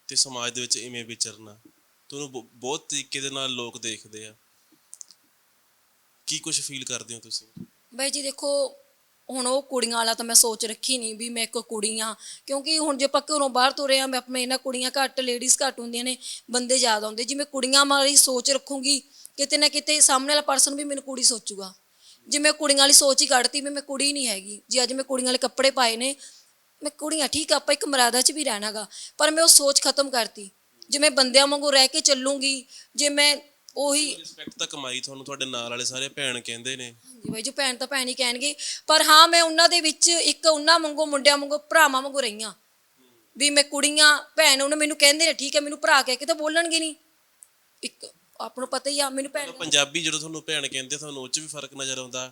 S2: ਤੇ ਸਮਾਜ ਦੇ ਵਿੱਚ ਇਵੇਂ ਵਿਚਰਨਾ। ਤੁਹਾਨੂੰ ਬਹੁਤ ਤਰੀਕੇ ਦੇ ਨਾਲ ਲੋਕ ਦੇਖਦੇ ਆ। ਕੀ ਕੁਝ ਫੀਲ ਕਰਦੇ ਹੋ ਤੁਸੀਂ?
S1: ਬਾਈ ਜੀ ਦੇਖੋ, ਹੁਣ ਉਹ ਕੁੜੀਆਂ ਵਾਲਾ ਤਾਂ ਮੈਂ ਸੋਚ ਰੱਖੀ ਨਹੀਂ ਵੀ ਮੈਂ ਇੱਕ ਕੁੜੀ ਆ ਕਿਉਂਕਿ ਹੁਣ ਜੇ ਆਪਾਂ ਘਰੋਂ ਬਾਹਰ ਤੁਰੇ ਆ ਮੈਂ ਆਪਣੇ ਇਹਨਾਂ ਕੁੜੀਆਂ ਘੱਟ ਲੇਡੀਜ਼ ਘੱਟ ਹੁੰਦੀਆਂ ਨੇ, ਬੰਦੇ ਜ਼ਿਆਦਾ ਹੁੰਦੇ। ਜਿਵੇਂ ਕੁੜੀਆਂ ਵਾਲੀ ਸੋਚ ਰੱਖੂੰਗੀ, ਕਿਤੇ ਨਾ ਕਿਤੇ ਸਾਹਮਣੇ ਵਾਲਾ ਪਰਸਨ ਵੀ ਮੈਨੂੰ ਕੁੜੀ ਸੋਚੂਗਾ। ਜੇ ਮੈਂ ਕੁੜੀਆਂ ਵਾਲੀ ਸੋਚ ਹੀ ਕੱਢਤੀ, ਵੀ ਮੈਂ ਕੁੜੀ ਨਹੀਂ ਹੈਗੀ। ਜੇ ਅੱਜ ਮੈਂ ਕੁੜੀਆਂ ਵਾਲੇ ਕੱਪੜੇ ਪਾਏ ਨੇ ਮੈਂ ਕੁੜੀਆਂ ਠੀਕ ਆ ਆਪਾਂ ਇੱਕ ਮਰਾਦਾ 'ਚ ਵੀ ਰਹਿਣਾਗਾ ਪਰ ਮੈਂ ਉਹ ਸੋਚ ਖਤਮ ਕਰਤੀ। ਜੇ ਮੈਂ ਬੰਦਿਆਂ ਵਾਂਗੂ ਰਹਿ ਕੇ ਚੱਲੂੰਗੀ ਜੇ ਮੈਂ ਉਹੀ
S2: ਰਿਸਪੈਕਟ ਤਾਂ ਕਮਾਈ ਤੁਹਾਨੂੰ ਤੁਹਾਡੇ ਨਾਲ ਵਾਲੇ ਸਾਰੇ ਭੈਣ ਕਹਿੰਦੇ ਨੇ।
S1: ਹਾਂਜੀ ਬਾਈ ਜੋ ਭੈਣ ਤਾਂ ਭੈਣ ਹੀ ਕਹਿਣਗੇ। ਪਰ ਹਾਂ ਮੈਂ ਉਹਨਾਂ ਦੇ ਵਿੱਚ ਇੱਕ ਉਹਨਾਂ ਵਾਂਗੂ ਮੁੰਡਿਆਂ ਵਾਂਗੂ ਭਰਾਵਾਂ ਵਾਂਗੂ ਰਹੀਆਂ। ਵੀ ਮੈਂ ਕੁੜੀਆਂ ਭੈਣ ਉਹਨੇ ਮੈਨੂੰ ਕਹਿੰਦੇ ਨੇ ਠੀਕ ਹੈ ਮੈਨੂੰ ਭਰਾ ਕਹਿ ਕੇ ਤਾਂ ਬੋਲਣਗੇ ਨਹੀਂ ਇੱਕ ਆਪ ਨੂੰ ਪਤਾ ਹੀ ਆ ਮੈਨੂੰ ਭੈਣ
S2: ਪੰਜਾਬੀ ਜਦੋਂ ਤੁਹਾਨੂੰ ਭੈਣ ਕਹਿੰਦੇ ਤੁਹਾਨੂੰ ਉਹ 'ਚ ਵੀ ਫ਼ਰਕ ਨਜ਼ਰ ਆਉਂਦਾ।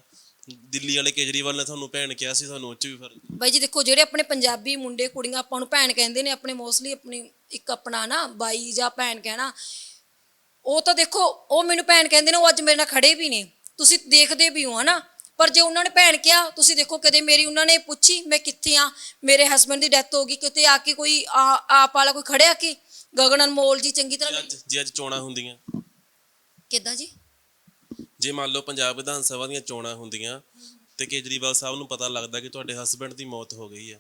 S2: ਦਿੱਲੀ ਵਾਲੇ ਕੇਜਰੀਵਾਲ ਨੇ ਤੁਹਾਨੂੰ ਭੈਣ ਕਿਹਾ ਸੀ ਤੁਹਾਨੂੰ ਉਹ 'ਚ ਵੀ ਫ਼ਰਕ
S1: ਬਾਈ ਜੀ ਦੇਖੋ ਜਿਹੜੇ ਆਪਣੇ ਪੰਜਾਬੀ ਮੁੰਡੇ ਕੁੜੀਆਂ ਆਪਾਂ ਨੂੰ ਭੈਣ ਕਹਿੰਦੇ ਨੇ ਆਪਣੇ ਮੋਸਟਲੀ ਆਪਣੀ ਇੱਕ ਆਪਣਾ ਨਾ ਬਾਈ ਜਾਂ ਭੈਣ ਕਹਿਣਾ ਉਹ ਤਾਂ ਦੇਖੋ ਉਹ ਮੈਨੂੰ ਭੈਣ ਕਹਿੰਦੇ ਨੇ ਉਹ ਅੱਜ ਮੇਰੇ ਨਾਲ ਖੜੇ ਵੀ ਨੇ। ਤੁਸੀਂ ਦੇਖਦੇ ਵੀ ਹੋ ਹਨਾ? ਪਰ ਜੇ ਉਹਨਾਂ ਨੇ ਭੈਣ ਕਿਹਾ ਤੁਸੀਂ ਦੇਖੋ ਕਦੇ ਮੇਰੀ ਉਹਨਾਂ ਨੇ ਪੁੱਛੀ ਮੈਂ ਕਿੱਥੇ ਆ? ਮੇਰੇ ਹਸਬੰਡ ਦੀ ਡੈਥ ਹੋ ਗਈ ਕਿਤੇ ਆ ਕੇ ਕੋਈ ਆਪ ਵਾਲਾ ਕੋਈ ਖੜਿਆ ਕਿ? ਗਗਨ ਅਨਮੋਲ ਜੀ ਚੰਗੀ ਤਰ੍ਹਾਂ
S2: ਜੇ ਅੱਜ ਚੋਣਾਂ ਹੁੰਦੀਆਂ।
S1: ਕਿੱਦਾਂ ਜੀ?
S2: ਜੇ ਮੰਨ ਲਓ ਪੰਜਾਬ ਵਿਧਾਨ ਸਭਾ ਦੀਆਂ ਚੋਣਾਂ ਹੁੰਦੀਆਂ ਤੇ ਕੇਜਰੀਵਾਲ ਸਾਹਿਬ ਨੂੰ ਪਤਾ ਲੱਗਦਾ ਕਿ ਤੁਹਾਡੇ ਹਸਬੰਡ ਦੀ ਮੌਤ ਹੋ ਗਈ ਹੈ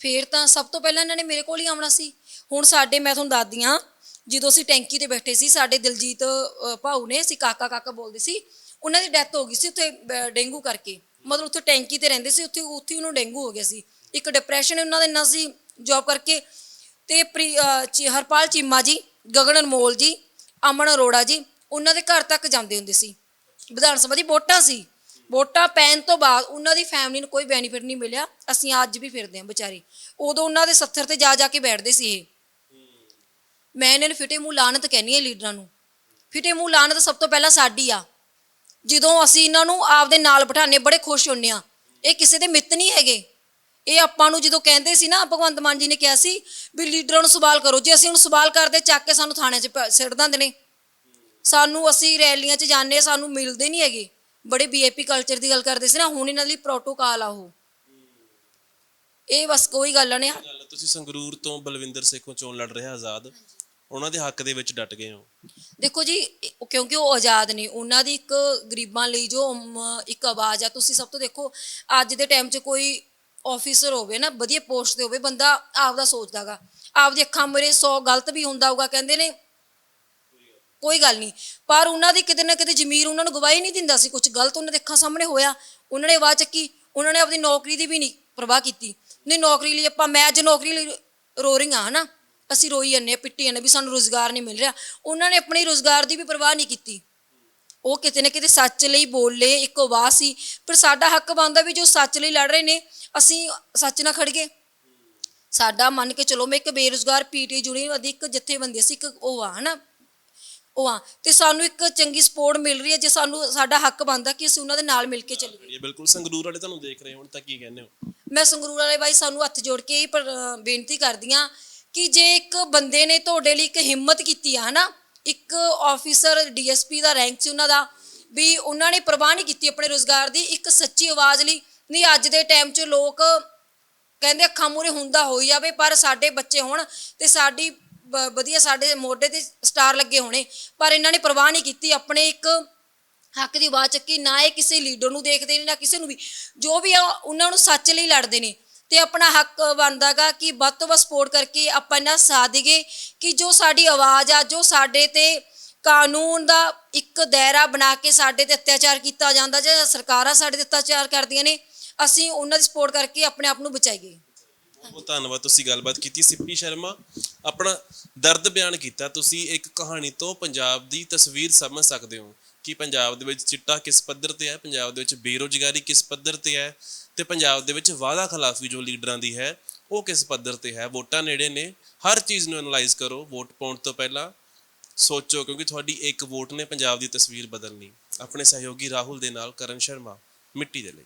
S1: ਫੇਰ ਤਾਂ ਸਭ ਤੋਂ ਪਹਿਲਾਂ ਇਹਨਾਂ ਨੇ ਮੇਰੇ ਕੋਲ ਹੀ ਆਉਣਾ ਸੀ। ਹੁਣ ਸਾਡੇ ਮੈਂ ਤੁਹਾਨੂੰ ਦੱਸਦੀ ਹਾਂ ਜਦੋਂ ਅਸੀਂ ਟੈਂਕੀ ਤੇ ਬੈਠੇ ਸੀ ਸਾਡੇ ਦਿਲਜੀਤ ਅ, ਭਾਊ ਨੇ ਅਸੀਂ ਕਾਕਾ ਕਾਕਾ ਬੋਲਦੇ ਸੀ ਉਹਨਾਂ ਦੀ ਡੈਥ ਹੋ ਗਈ ਸੀ ਉੱਥੇ ਅ, ਡੇਂਗੂ ਕਰਕੇ। ਮਤਲਬ ਉੱਥੇ ਟੈਂਕੀ ਤੇ ਰਹਿੰਦੇ ਸੀ ਉੱਥੇ ਉੱਥੇ ਉਹਨੂੰ ਡੇਂਗੂ ਹੋ ਗਿਆ ਸੀ। ਇੱਕ ਡਿਪਰੈਸ਼ਨ ਉਹਨਾਂ ਦਾ ਇੰਨਾ ਸੀ ਜੌਬ ਕਰਕੇ। ਤੇ ਪ੍ਰੀ- ਅ, ਚੀ- ਹਰਪਾਲ ਚੀਮਾ ਜੀ ਗਗਨ ਅਨਮੋਲ ਜੀ ਅਮਨ ਅਰੋੜਾ ਜੀ ਉਹਨਾਂ ਦੇ ਘਰ ਤੱਕ ਜਾਂਦੇ ਹੁੰਦੇ ਸੀ। ਵਿਧਾਨ ਸਭਾ ਦੀ ਵੋਟਾਂ ਸੀ। ਵੋਟਾਂ ਪੈਣ ਤੋਂ ਬਾਅਦ ਉਹਨਾਂ ਦੀ ਫੈਮਿਲੀ ਨੂੰ ਕੋਈ ਬੈਨੀਫਿਟ ਨਹੀਂ ਮਿਲਿਆ। ਅਸੀਂ ਅੱਜ ਵੀ ਫਿਰਦੇ ਹਾਂ ਵਿਚਾਰੇ। ਉਦੋਂ ਉਹਨਾਂ ਦੇ ਸੱਥਰ ਤੇ ਜਾ ਜਾ ਕੇ ਬੈਠਦੇ ਸੀ ਇਹ। ਮੈਂ ਇਹਨਾਂ ਨੂੰ ਫਿਟੇ ਮੂੰਹ ਲਾਨਤ ਕਹਿੰਨੀ ਹੈ ਲੀਡਰਾਂ ਨੂੰ। ਫਿਟੇ ਮੂੰਹ ਲਾਨਤ ਸਭ ਤੋਂ ਪਹਿਲਾਂ ਸਾਡੀ ਆ। ਜਦੋਂ ਅਸੀਂ ਇਹਨਾਂ ਨੂੰ ਆਪਦੇ ਨਾਲ ਬਿਠਾਣੇ ਬੜੇ ਖੁਸ਼ ਹੁੰਨੇ ਆ ਇਹ ਕਿਸੇ ਦੇ ਮਿੱਤ ਨਹੀਂ ਹੈਗੇ। ਇਹ ਆਪਾਂ ਨੂੰ ਜਦੋਂ ਕਹਿੰਦੇ ਸੀ ਨਾ, ਭਗਵੰਤ ਮਾਨ ਜੀ ਨੇ ਕਿਹਾ ਸੀ ਵੀ ਲੀਡਰਾਂ ਨੂੰ ਸਵਾਲ ਕਰੋ। ਜੇ ਅਸੀਂ ਉਹਨੂੰ ਸਵਾਲ ਕਰਦੇ, ਚੱਕ ਕੇ ਸਾਨੂੰ ਥਾਣੇ 'ਚ ਪ- ਸਿੱਟ ਦਿੰਦੇ ਨੇ। ਸਾਨੂੰ ਅਸੀਂ ਰੈਲੀਆਂ 'ਚ ਜਾਂਦੇ ਸਾਨੂੰ ਮਿਲਦੇ ਨਹੀਂ ਹੈਗੇ। ਬੜੇ ਵੀਆਈਪੀ ਕਲਚਰ ਦੀ ਗੱਲ ਕਰਦੇ ਸੀ ਨਾ ਹੁਣ ਇਹਨਾਂ ਲਈ ਪ੍ਰੋਟੋਕਾਲ ਆ ਉਹ। ਇਹ ਬਸ ਕੋਈ ਗੱਲ ਨਹੀਂ।
S2: ਗੱਲ ਤੁਸੀਂ ਸੰਗਰੂਰ ਤੋਂ ਬਲਵਿੰਦਰ ਸੇਖੋਂ ਚੋਣ ਲੜ ਰਿਹਾ ਆਜ਼ਾਦ। ਉਹਨਾਂ ਦੇ ਹੱਕ ਦੇ ਵਿੱਚ ਡਟ ਗਏ ਹੋ।
S1: ਦੇਖੋ ਜੀ ਕਿਉਂਕਿ ਉਹ ਆਜ਼ਾਦ ਨੇ ਉਹਨਾਂ ਦੀ ਇੱਕ ਗਰੀਬਾਂ ਲਈ ਜੋ ਇੱਕ ਆਵਾਜ਼ ਆ ਤੁਸੀਂ ਸਭ ਤੋਂ ਦੇਖੋ ਅੱਜ ਦੇ ਟਾਈਮ 'ਚ ਕੋਈ ਆਫੀਸਰ ਹੋਵੇ ਨਾ ਵਧੀਆ ਪੋਸਟ ਤੇ ਹੋਵੇ ਬੰਦਾ ਆਪਦਾ ਸੋਚਦਾਗਾ। ਆਪਦੀ ਅੱਖਾਂ ਮੂਹਰੇ 100 ਗਲਤ ਵੀ ਹੁੰਦਾ ਹੋਊਗਾ ਕਹਿੰਦੇ ਨੇ ਕੋਈ ਗੱਲ ਨਹੀਂ। ਪਰ ਉਹਨਾਂ ਦੀ ਕਿਤੇ ਨਾ ਕਿਤੇ ਜ਼ਮੀਰ ਉਹਨਾਂ ਨੂੰ ਗਵਾਹੀ ਨਹੀਂ ਦਿੰਦਾ ਸੀ। ਕੁਝ ਗਲਤ ਉਹਨਾਂ ਦੇ ਅੱਖਾਂ ਸਾਹਮਣੇ ਹੋਇਆ। ਉਹਨਾਂ ਨੇ ਆਵਾਜ਼ ਚੱਕੀ। ਉਹਨਾਂ ਨੇ ਆਪਣੀ ਨੌਕਰੀ ਦੀ ਵੀ ਨਹੀਂ ਪਰਵਾਹ ਕੀਤੀ। ਨਹੀਂ, ਨੌਕਰੀ ਲਈ ਆਪਾਂ ਮੈਂ ਅੱਜ ਨੌਕਰੀ ਲਈ ਰੋ ਰਹੀ ਹਾਂ, ਹਨਾ? ਅਸੀਂ ਰੋਈ ਜਾਂਦੇ ਹਾਂ, ਪਿੱਟੀ ਜਾਂਦੇ ਹਾਂ ਵੀ ਸਾਨੂੰ ਰੋਜ਼ਗਾਰ ਨਹੀਂ ਮਿਲ ਰਿਹਾ। ਉਹਨਾਂ ਨੇ ਆਪਣੀ ਰੋਜ਼ਗਾਰ ਦੀ ਵੀ ਪਰਵਾਹ ਨਹੀਂ ਕੀਤੀ। ਉਹ ਕਿਤੇ ਨਾ ਕਿਤੇ ਸੱਚ ਲਈ ਬੋਲੇ, ਇੱਕ ਆਵਾਜ਼ ਸੀ। ਪਰ ਸਾਡਾ ਹੱਕ ਬਣਦਾ ਵੀ ਜੋ ਸੱਚ ਲਈ ਲੜ ਰਹੇ ਨੇ, ਅਸੀਂ ਸੱਚ ਨਾਲ ਖੜ ਗਏ। ਸਾਡਾ ਮੰਨ ਕੇ ਚਲੋ ਮੈਂ ਇੱਕ ਬੇਰੁਜ਼ਗਾਰ ਪੀਟੀ ਯੂਨੀਅਨ ਦੀ ਇੱਕ ਜਥੇਬੰਦੀ ਸੀ ਇੱਕ ਉਹ ਆ, ਹਨਾ? ਉਹ ਆ। ਤੇ ਸਾਨੂੰ ਇੱਕ ਚੰਗੀ ਸਪੋਰਟ ਮਿਲ ਰਹੀ ਹੈ ਜੇ ਸਾਨੂੰ ਸਾਡਾ ਹੱਕ ਬਣਦਾ ਕਿ ਅਸੀਂ ਉਹਨਾਂ ਦੇ ਨਾਲ ਮਿਲ ਕੇ ਚੱਲੀਏ।
S2: ਇਹ ਬਿਲਕੁਲ। ਸੰਗਰੂਰ ਵਾਲੇ ਤੁਹਾਨੂੰ ਦੇਖ ਰਹੇ ਹੁਣ ਤਾਂ ਕੀ ਕਹਿੰਦੇ ਹੋ?
S1: ਮੈਂ ਸੰਗਰੂਰ ਵਾਲੇ ਬਾਈ ਸਾਨੂੰ ਹੱਥ ਜੋੜ ਕੇ ਇਹ ਬੇਨਤੀ ਕਰਦੀ ਹਾਂ ਕਿ ਜੇ ਇੱਕ ਬੰਦੇ ਨੇ ਤੁਹਾਡੇ ਲਈ ਇੱਕ ਹਿੰਮਤ ਕੀਤੀ ਆ ਹਨਾ ਇੱਕ ਆਫੀਸਰ ਡੀਐਸਪੀ ਦਾ ਰੈਂਕ ਸੀ ਉਹਨਾਂ ਦਾ ਵੀ ਉਹਨਾਂ ਨੇ ਪਰਵਾਹ ਨਹੀਂ ਕੀਤੀ ਆਪਣੇ ਰੋਜ਼ਗਾਰ ਦੀ ਇੱਕ ਸੱਚੀ ਆਵਾਜ਼ ਲਈ ਨਹੀਂ ਅੱਜ ਦੇ ਟਾਈਮ 'ਚ ਲੋਕ ਕਹਿੰਦੇ ਅੱਖਾਂ ਮੂਰੇ ਹੁੰਦਾ ਹੋਈ ਜਾਵੇ ਪਰ ਸਾਡੇ ਬੱਚੇ ਹੋਣ ਤੇ ਸਾਡੀ ਵਧੀਆ ਸਾਡੇ ਮੋਢੇ ਤੇ ਸਟਾਰ ਲੱਗੇ ਹੋਣੇ, ਪਰ ਇਹਨਾਂ ਨੇ ਪਰਵਾਹ ਨਹੀਂ ਕੀਤੀ, ਆਪਣੇ ਇੱਕ ਹੱਕ ਦੀ ਆਵਾਜ਼ ਚੱਕੀ, ਨਾ ਇਹ ਕਿਸੇ ਲੀਡਰ ਨੂੰ ਦੇਖਦੇ ਨੇ, ਨਾ ਕਿਸੇ ਨੂੰ ਵੀ, ਜੋ ਵੀ ਆ, ਉਹਨਾਂ ਨੂੰ ਸੱਚ ਲਈ ਲੜਦੇ ਨੇ, ਤੇ ਆਪਣਾ ਹੱਕ ਬਣਦਾਗਾ ਕਿ ਵੱਧ ਤੋਂ ਵੱਧ ਸਪੋਰਟ ਕਰਕੇ ਆਪਾਂ ਇਹਨਾਂ ਸਾਥ ਦੇਈਏ, ਕਿ ਜੋ ਸਾਡੀ ਆਵਾਜ਼ ਆ, ਜੋ ਸਾਡੇ ਤੇ ਕਾਨੂੰਨ ਦਾ ਇੱਕ ਦਾਇਰਾ ਬਣਾ ਕੇ ਸਾਡੇ ਤੇ ਅਤਿਆਚਾਰ ਕੀਤਾ ਜਾਂਦਾ, ਜਾਂ ਸਰਕਾਰਾਂ ਸਾਡੇ ਤੇ ਅਤਿਆਚਾਰ ਕਰਦੀਆਂ ਨੇ, ਅਸੀਂ ਉਹਨਾਂ ਦੀ ਸਪੋਰਟ ਕਰਕੇ ਆਪਣੇ ਆਪ ਨੂੰ ਬਚਾਈਏ।
S2: ਬਹੁਤ ਧੰਨਵਾਦ ਤੁਸੀਂ ਗੱਲਬਾਤ ਕੀਤੀ ਸਿੱਪੀ ਸ਼ਰਮਾ। ਆਪਣਾ ਦਰਦ ਬਿਆਨ ਕੀਤਾ, ਤੁਸੀਂ ਇੱਕ ਕਹਾਣੀ ਤੋਂ ਪੰਜਾਬ ਦੀ ਤਸਵੀਰ ਸਮਝ ਸਕਦੇ ਹੋ ਕਿ ਪੰਜਾਬ ਦੇ ਵਿੱਚ ਚਿੱਟਾ ਕਿਸ ਪੱਧਰ ਤੇ ਹੈ, ਪੰਜਾਬ ਦੇ ਵਿੱਚ ਬੇਰੋਜ਼ਗਾਰੀ ਕਿਸ ਪੱਧਰ ਤੇ ਹੈ ਤੇ ਪੰਜਾਬ ਦੇ ਵਿੱਚ ਵਾਅਦਾ ਖਿਲਾਫੀ ਜੋ ਲੀਡਰਾਂ ਦੀ ਹੈ, ਉਹ ਕਿਸ ਪੱਧਰ ਤੇ ਹੈ। ਵੋਟਾਂ ਨੇੜੇ ਨੇ, ਹਰ ਚੀਜ਼ ਨੂੰ ਐਨਲਾਈਜ਼ ਕਰੋ, ਵੋਟ ਪਾਉਣ ਤੋਂ ਪਹਿਲਾਂ ਸੋਚੋ ਕਿਉਂਕਿ ਤੁਹਾਡੀ ਇੱਕ ਵੋਟ ਨੇ, ਪੰਜਾਬ ਦੀ ਤਸਵੀਰ ਬਦਲਣੀ। ਆਪਣੇ ਸਹਿਯੋਗੀ ਰਾਹੁਲ ਦੇ ਨਾਲ ਕਰਨ ਸ਼ਰਮਾ, ਮਿੱਟੀ ਦੇ ਲਈ।